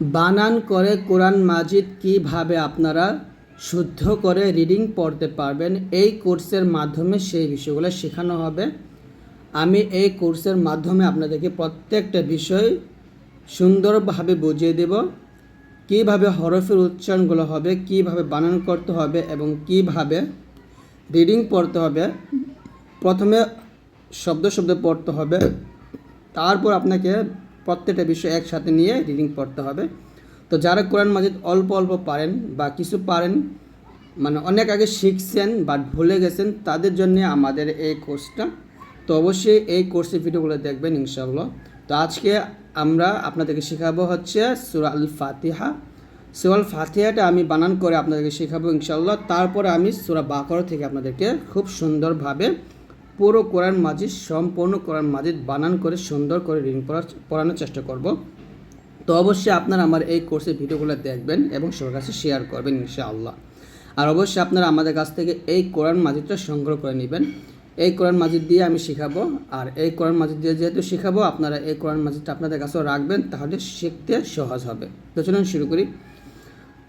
বানান করে কোরআন মাজিদ কীভাবে আপনারা শুদ্ধ করে রিডিং পড়তে পারবেন, এই কোর্সের মাধ্যমে সেই বিষয়গুলো শেখানো হবে। আমি এই কোর্সের মাধ্যমে আপনাদেরকে প্রত্যেকটা বিষয় সুন্দরভাবে বুঝিয়ে দেব। কীভাবে হরফের উচ্চারণগুলো হবে, কীভাবে বানান করতে হবে এবং কীভাবে রিডিং পড়তে হবে। প্রথমে শব্দ শব্দ পড়তে হবে। তারপর আপনাকে প্রত্যেকটা বিষয় একসাথে নিয়ে রিডিং পড়তে হবে। তো যারা কোরআন মাজিদ অল্প অল্প পারেন বা কিছু পারেন মানে অনেক আগে শিখছেন বাট ভুলে গেছেন, তাদের জন্য আমাদের এই কোর্সটা তো অবশ্যই এই কোর্সের ভিডিওগুলো দেখবেন ইনশাআল্লাহ। তো আজকে আমরা আপনাদেরকে শেখাবো হচ্ছে সুরা আল ফাতিহা সুরা আল ফাতিহাটা আমি বানান করে আপনাদেরকে শেখাবো ইনশাআল্লাহ। তারপরে আমি সুরা বাকর থেকে আপনাদেরকে খুব সুন্দরভাবে পুরো কোরআন মাজিদ, সম্পূর্ণ কোরআন মাজিদ বানান করে সুন্দর করে রিডিং পড়ার পড়ানোর চেষ্টা করব। তো অবশ্যই আপনারা আমার এই কোর্সের ভিডিওগুলো দেখবেন এবং সবার কাছে শেয়ার করবেন ইনশাআল্লাহ। আর অবশ্যই আপনারা আমাদের কাছ থেকে এই কোরআন মাজিদটা সংগ্রহ করে নেবেন। এই কোরআন মাজিদ দিয়ে আমি শেখাবো। আর এই কোরআন মাজিদ দিয়ে যেহেতু শেখাবো, আপনারা এই কোরআন মাজিদটা আপনাদের কাছেও রাখবেন, তাহলে শিখতে সহজ হবে। তো চলুন শুরু করি।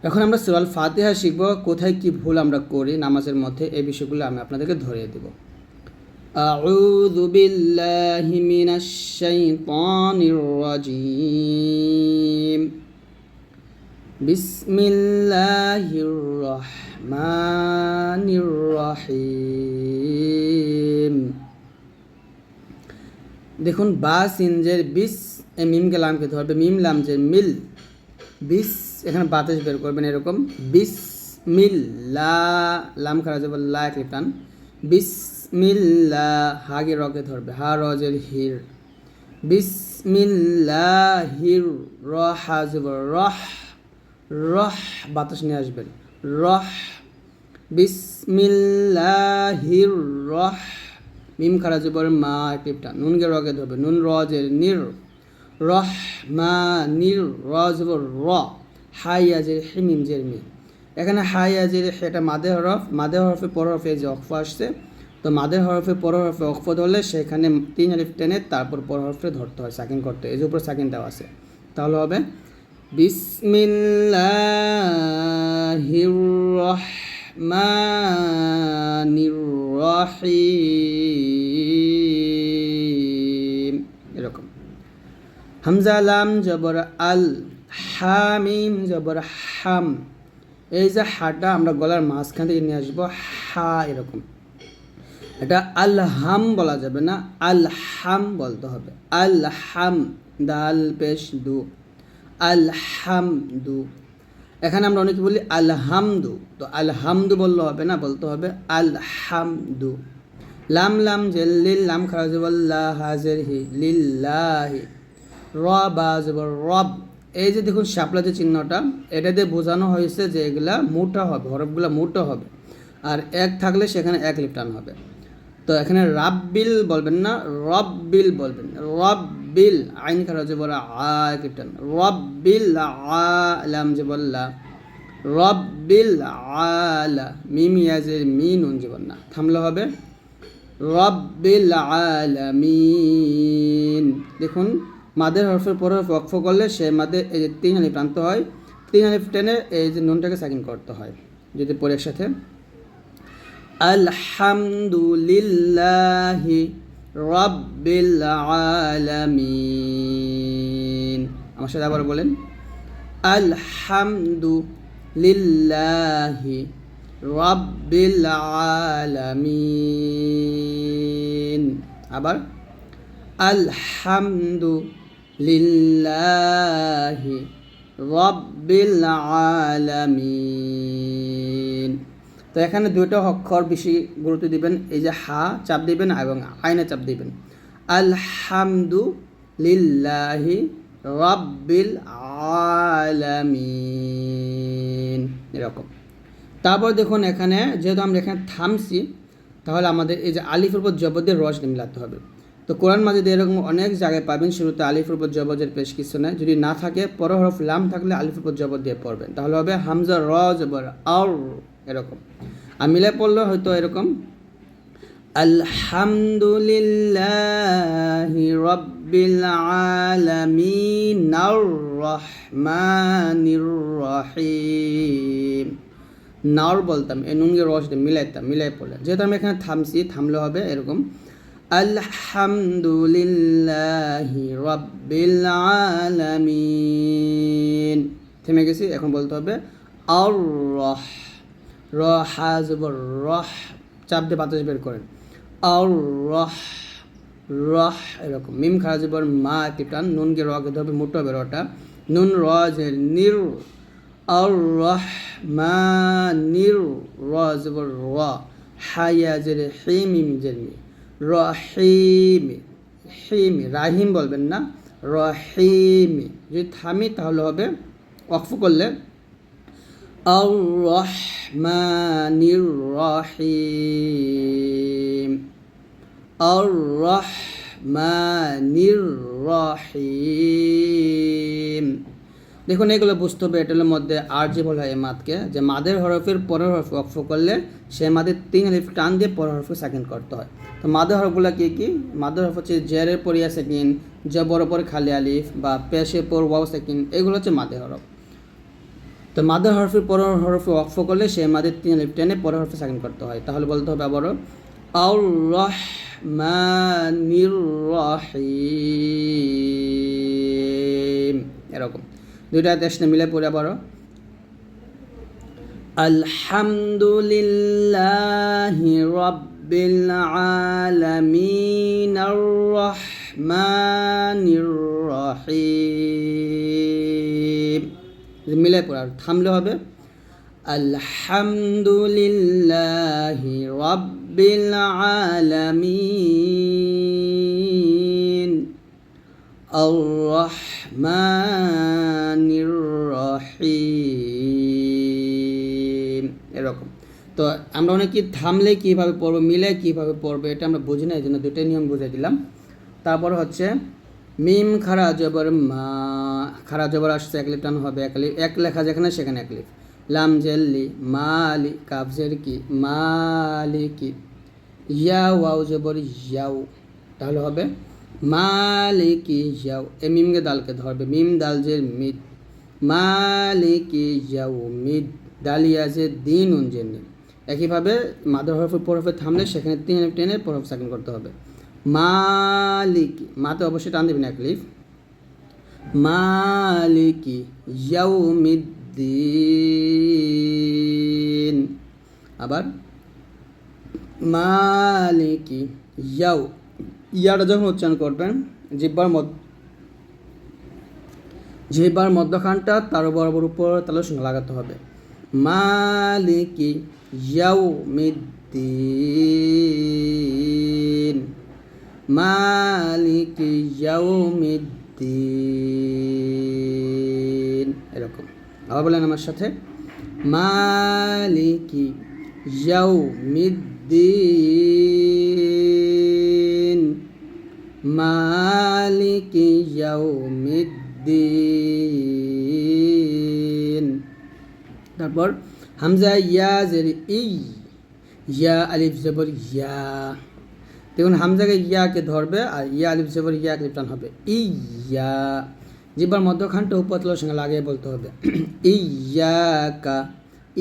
এখন আমরা সুরাল ফাতিহা শিখব। কোথায় কি ভুল আমরা করি, নামাজের মধ্যে এই বিষয়গুলো আমি আপনাদেরকে ধরিয়ে দেবো। أعوذ بالله من الشيطان الرجيم بسم الله الرحمن الرحيم দেখুন বা সিনজের বিস এই মিমকে লামকে ধরবে মিম লামজের মিল বিস এখানে বাতাস বের করবেন এরকম বিস মিল লা লাম খারা যাবে লা এক টান বিসমিল্লা হাগে রকে ধরবে। হা রজের হির। বিসমিল্লাহির র হাজব রহ রহ বাতাস নিয়ে আসবেন। রহ, বিসমিল্লাহির রহ। মিম খারা জবর মা টিপটা নুন গে রকে ধরবে। নুন রজের নির। রহ মা নির রজবর র হাইয়াজের হিমিম জের মি। এখানে হাই আজের এটা মাদে হরফ। মাদে হরফে পর হরফে যে অক্ফ আসছে তো মাদে হরফে পর হরফে অক্ফ ধরলে সেখানে তিন আলিফ টেনে তারপর পর হরফে ধরতে হয়, সাকিন করতে যে উপরে সাকিন দেওয়া আছে। তাহলে হবে, বিসমিল্লাহির এরকম। হামজা, লাম, জবর, আল, হামিম, জবর, হাম। এই যে হাটা, আমরা গলার মাঝখান থেকে নিয়ে আসব, হা, এরকম। এটা আলহাম বলা যাবে না, আলহাম বলতে হবে। আলহাম দাল পেশ দু আল হাম দু এখানে আমরা অনেকে বলি আলহামদু, তো আলহামদু বললে হবে না, বলতে হবে আল হামদু লাম লাম, জেল, লিল, লাম হাজের, হি, লিল্লাহি। রব রব। এই যে দেখুন শাপলা যে চিহ্নটা, এটা দিয়ে বোঝানো হয়েছে যে এগুলা মোটা হবে, হরফগুলা মোটা হবে। আর এক থাকলে সেখানে এক লিপটান হবে। তো এখানে রাব্বিল বলবেন না, রব্বিল বলবেন। রব্বিল আইন খারাপ যে বলা আ লিপটান রব্বিল আলাম যে বললা। রব্বিল আলা, মিম, ইয়াজের মি নুন যে বল না থামলে হবে। রব রব্বিল আলামিন দেখুন, মাদের হরফের পর অক্ষ করলে সে মাদের এই যে তিন আলিফ টানতে হয়। তিন আলিফ টেনে এই যে নুনটাকে সাকিন করতে হয়, যদি পরে একসাথে। আলহামদুলিল্লাহি রব্বিল আলামিন। আমার সাথে আবার বলেন আলহামদু লিল্লাহি রব্বিল আলামিন। আবার আলহামদু লিল্লাহি রব্বিল আলামিন। তো এখানে দুইটা অক্ষর বেশি গুরুত্ব দিবেন। এই যে হা চাপ দিবেন এবং আইনে চাপ দিবেন। আলহামদু লিল্লাহি রব্বিল আলামিন। এরকম। তারপর দেখুন এখানে, যেহেতু আমরা এখানে থামছি, তাহলে আমাদের এই যে আলিফের উপর জবদের রস মিলাতে হবে। তো কোরআন মাজিদ এরকম অনেক জায়গায় পাবেন, শুরুতে আলিফের উপর জবজের পেশ কিছু নেই। যদি না থাকে পর হরফ লাম থাকলে আলিফের উপর জবর দিয়ে পড়বেন। তাহলে হবে হামজা, র, জবর আর এরকম। আর মিলে পড়লে হয়তো এরকম, আলহামদুলিল্লাহি রব্বিল আলামিন আর রহমানির রহিম। নাওর বলতাম এ নুনকে রস দিয়ে মিলাইতাম, মিলাই পড়লে। যেহেতু আমি এখানে থামছি, থামলে হবে এরকম, আলহামদুলিল্লাহি রব্বিল আলামিন। থেমে গেছি, এখন বলতে হবে আর রহ র হা জবর রহ, চাপ দিয়ে বাতাস বের করেন। আর রহ রহ এরকম। মিম খারা জবর মা একটি টান নুনকে রকে ধরবে মোটো হবে রটা নুন র নির আর রহ মা নির র জবর র হাইয়া জেরে হিমিম জেরমি রহিমি, হিমি, রাহিম বলবেন না। রহিমি, যদি থামি তাহলে হবে অক্ফ করলে আর রহমানির রহিম দেখুন, এগুলো বুঝতে হবে এটার মধ্যে আর যে বলা হয় মাদকে, যে মাদের হরফের পরের হরফ অক্ষ করলে সে মাদের তিন আলিফ টান দিয়ে পরের হরফকে সেকেন্ড করতে হয়। তো মাদের হরফগুলো কি কি? মাদের হরফ হচ্ছে জেরের পরিয়া সেকেন্ড জবর পর খালি আলিফ বা পেশের পর ওয়াও সেকেন্ড এগুলো হচ্ছে মাদের হরফ। তো মাদের হরফের পরের হরফে অক্ষ করলে সে মাদের তিন আলিফ টেনে পরের হরফে সেকেন্ড করতে হয়। তাহলে বলতে হবে আবারও আর রহমানির রহিম এরকম। দুইটা দেশ মিলে পড়ে আবারও। আলহামদুলিল্লাহি রব্বিল আলামিন আর রহমানির রহিম মিলে পড়ে থামলে হবে, আলহামদুলিল্লাহি রব্বিল আলামিন আর রহিম। এরকম। তো আমরা অনেকে থামলে কীভাবে পড়ব মিলে কীভাবে পড়ব, এটা আমরা বুঝি না এই জন্য দুটোই নিয়ম বুঝে দিলাম। তারপর হচ্ছে, মিম খারা জবর মা খারা জবর আসছে, এক লিপ টান হবে, এক লিপ এক লেখা যেখানে সেখানে এক লিপ লাম জেল্লি মালি কাবজের কি, মালিকি। ইয়া ওয়াও জবর ইয়াও, তাহলে হবে মালিকি ইয়াও। এ মিমকে দালকে ধরবে, মিম দাল যে মিদ। মালিকি ইয়াও মিদ ডালিয়া যে দিন উনজেনি একইভাবে মাদার হরফের পরফে থামলে সেখানে তিন টেনে পরফ সাকিন করতে হবে। মালিকি, মাতে অবশ্যই টান দেবেন এক লিফ। মালিকি ইয়াউমিদ্দিন। আবার মালিকি ইয়াউ, ইয়াটা যখন উচ্চারণ করবেন, জিব্বার মধ্য জিব্বার মধ্যখানটা তার বরাবর উপর তালের সঙ্গে লাগাতে হবে। মালিকি ইয়াউমিদ্দিন। মালিকি ইয়াউমিদ্দিন। এরকম। আবার বলেন আমার সাথে, মালিকি ইয়াউমিদ্দিন। মালিকি ইয়াউমিদ্দিন। তারপর হামজা ইয়া জের ই, ইয়া আলিফ জবর ইয়া। দেখুন হামজাকে ইয়াকে ধরবে আর ইয়া আলিফ জবর ইয়া লিপটান হবে। ইয়া জিব্বার মধ্যখানটা উপতলার সঙ্গে লাগিয়ে বলতে হবে। ইয়াকা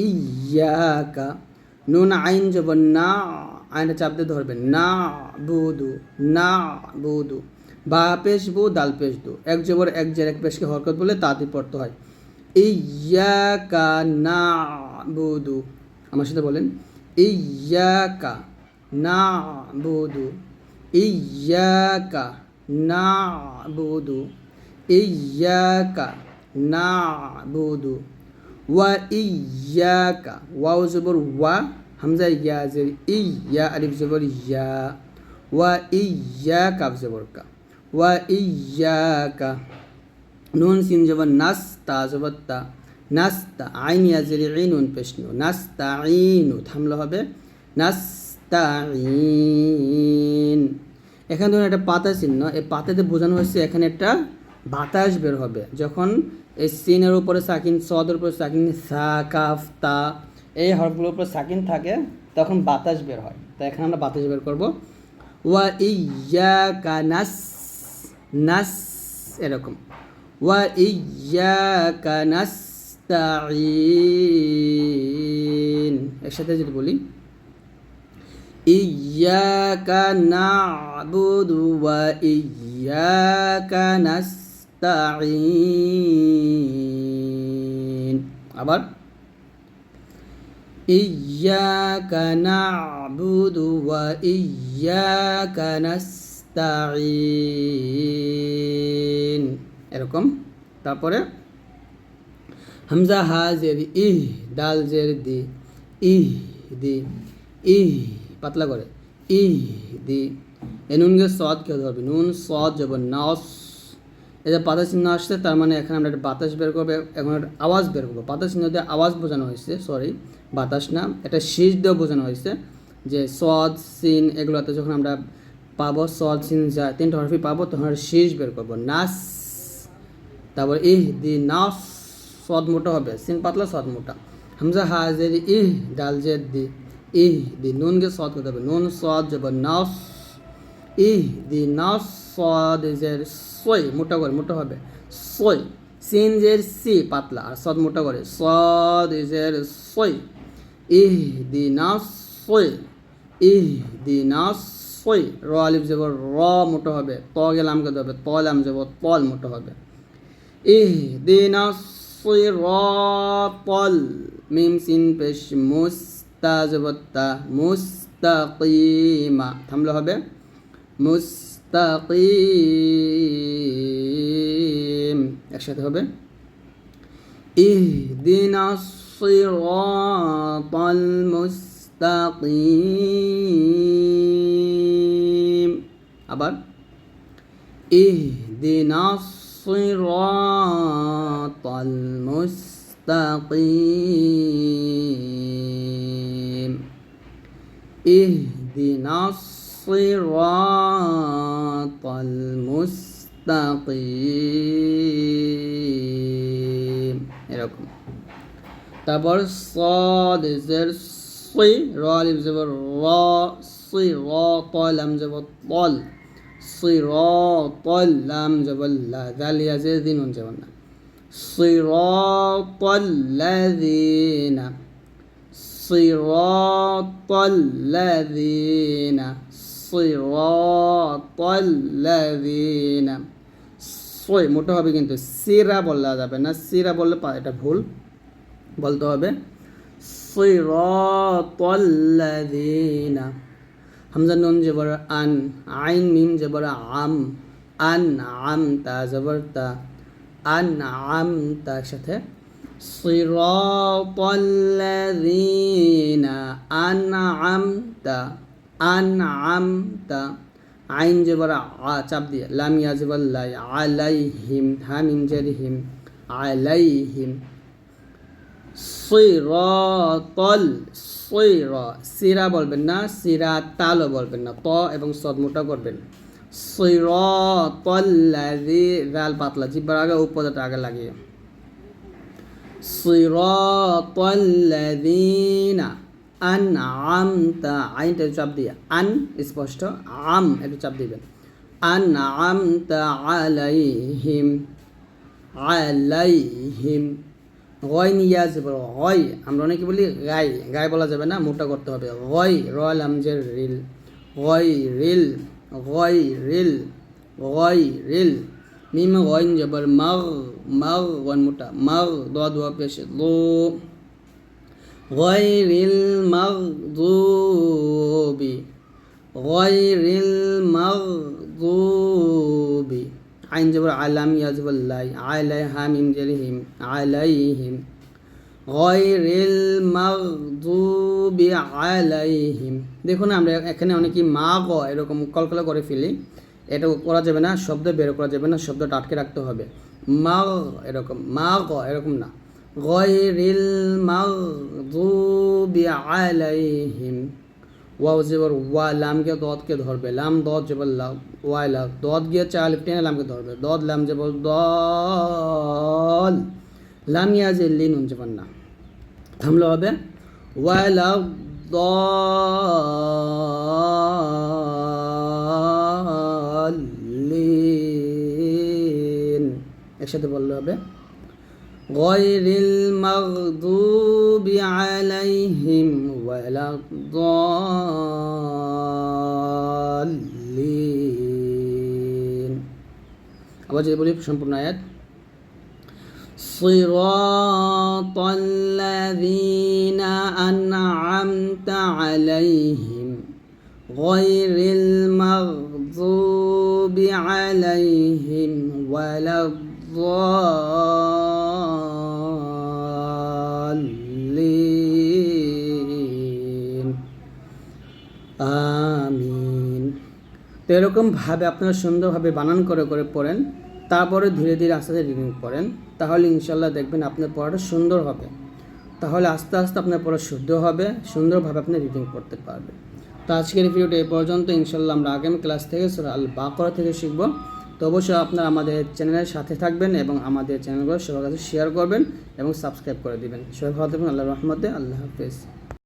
ইয়াকা, নুন আইন জবর না আইনটা চাপ দিয়ে ধরবে। না বুদু না বুদু, বা পেশ বু, দাল পেশ দু। এক জবর, এক জের, এক পেশকে হরকত বলে তাতে পড়তে হয়। ইয়াকা না বুদু, আমার সাথে বলেন। ইয়াকা না বুদু ইয়াকা না বুদু ইয়াকা না বুদু ওয়া ইয়াকা ওয়াও জবর ওয়া, হামজা ইয়া জের ইয়া আলিফ জবর ইয়া, ওয়া ইয়াকা জবর কা, ওয়া ইয়াকা নুন, সিন জবর নাস তা জবর তা, নাস্তা, আইন ইয়াজের ইনুন পেশনু নাস্তা ইনু থামলে হবে নাস্তাইন এখানে ধরুন একটা পাতা চিহ্ন এই পাতাতে বোঝানো হয়েছে এখানে একটা বাতাস বের হবে। যখন এই সিনের উপরে সাকিন, সদের উপরে সাকিন, সা কাফ তা, এই হরফগুলোর উপরে সাকিন থাকে, তখন বাতাস বের হয়। তো এখানে আমরা বাতাস বের করব। ওয়া ইয়া কানাস নাস এরকম। ওয়া ইয়াকা নাস্তাঈন। একসাথে যদি বলি। ইয়াকা না'বুদু ওয়া ইয়াকা নাস্তাঈন আবার না'বুদু ওয়া ইয়াকা নাস্তাঈন এরকম। তারপরে, হামজা হা জের ইহ দাল জের দি, ইহ দি, ইহ পাতলা করে। ইহ দি। এ নুন গে সদ কে ধরবে নুন সদ যাব। নস। যে পাতা চিহ্ন আসছে, তার মানে এখানে আমরা একটা বাতাস বের করব, এখন একটা আওয়াজ বের করব। পাতা চিহ্ন দিয়ে আওয়াজ বোঝানো হয়েছে সরি বাতাস না, এটা শীষ দিয়ে বোঝানো হয়েছে, যে সদ সিন এগুলোতে যখন আমরা পাবো সদ সিন যা তিনটা হরফি পাবো, তখন শীষ বের করব। নাস। তারপর ইহ দি, নাস। সদ মোটা হবে। সিন পাতলা সদ মোটা। হামজা হাজের, ইহ ডাল জেদ দি। ইহ দি নুনকে সদ করতে হবে। নুন সদ যাব নাস ইহ দি নাস সদ এর সই, মোটা করে, মোটা হবে। সই, সিন যে সি, পাতলা, আর সদ মোটা করে। সদ এর সই। ইহ দি নাস সই ইহ দি নাস সই। র আলিফ যাব র মোটা হবে, ত গেলাম করতে হবে তল আম যাব তল মোটা হবে। ইহ দি নাস সই, র, পল, মিম, সিন, পেশ, মুস। তা জবত্তা মুস্তাকিমা। থামলে হবে। মুস্তাকিম। একসাথে হবে। ইহদিনা সিরাতাল মুস্তাকিম। আবার। ইহদিনা সিরাতাল মুস্তাকিম। اهدنا الصراط المستقيم এরকম তারপর صاد জের সি র আলিফ জবর র সি র তল আম জবর তল صراط اللام جبل لا ذال يزيدين جبلنا صراط الذين صراط الذين صراط الذين সই মোটা হবে কিন্তু সিরা বলা যাবে না সিরা বললে পা- এটা ভুল বলতে হবে সিরাতাল্লাযীনা হামজা নুন জবর আন আইন মিম জবর আম আন আম তা জবর তা আন আম তা একসাথে সিরাতাল্লাযীনা আনআমতা আনআমতা, আইন জবর আ, চাপ দিয়ে, লাম ইয়া জবর লাই আলাইহিম হিম আলাইহিম। সিরাতল, সিরা বলবেন না সিরা তালও বলবেন না, ত এবং সদ মোটা করবেন। সিরাতল্লাযী জাল পাতলা, জিব্বার আগে উপদাটা আগে লাগিয়ে। সিরাতল্লাযীনা আনআমতা আইনটা চাপ দিয়ে। আন স্পষ্ট, আম একটু চাপ দিবেন। আনআমতা আলাইহিম আলাইহিম। গয় গয়, আমরা অনেকে বলি গাই। গাই বলা যাবে না, মোটা করতে হবে। গয় রয়্যাল আমজের রিল। গয় রিল গয় রিল গয় রিল। মিম গয়ন জবর মগ মগ ওয়ান মোটা মগ দোয়া দোয়া পেশ দো غير المغضوب غير المغضوب আইন জবর আলাম ইয়াজবুল্লাহ আলাইহা মিম জেরহিম আলাইহিম গয়রিল মাগদুবি আলাইহিম দেখুন আমরা এখানে অনেকেই মা গ এরকম কলকলা করে ফেলি এটা করা যাবে না শব্দ বের করা যাবে না শব্দটা আটকে রাখতে হবে মা এরকম মা গ এরকম না। গয়রিল মাগদুবি আলাইহিম। ওয়াও জেবর ওয়া লামকে দদকে ধরবে, লাম দদ জেবর লাম, ওয়াই লাম, দদ গিয়ে চা আলিফ টেনে লামকে ধরবে, দদ লাম জেবর দল, লাম ইয়া যে লিন জেবর না। থামলে হবে, ওয়াই লাম দলিন একসাথে বললে হবে غير المغضوب عليهم ولا الضالين আবার যদি বলি সম্পূর্ণ আয়াত صراط الذين أنعمت عليهم غير المغضوب عليهم ولا الضالين আমিন তো এরকমভাবে আপনারা সুন্দরভাবে বানান করে করে পড়েন, তারপরে ধীরে ধীরে আস্তে আস্তে রিডিং পড়েন, তাহলে ইনশাল্লাহ দেখবেন আপনার পড়াটা সুন্দর হবে। তাহলে আস্তে আস্তে আপনার পড়া শুদ্ধ হবে, সুন্দরভাবে আপনি রিডিং করতে পারবেন। তো আজকের ভিডিওটা এই পর্যন্ত ইনশাল্লাহ আমরা আগামী ক্লাস থেকে সুরা আল বাকরা থেকে শিখব। তো অবশ্যই আপনারা আমাদের চ্যানেলের সাথে থাকবেন এবং আমাদের চ্যানেলগুলো সবার কাছে শেয়ার করবেন এবং সাবস্ক্রাইব করে দিবেন। সবাই ভালো থাকবেন আল্লাহ রহমতে, আল্লাহ হাফিজ।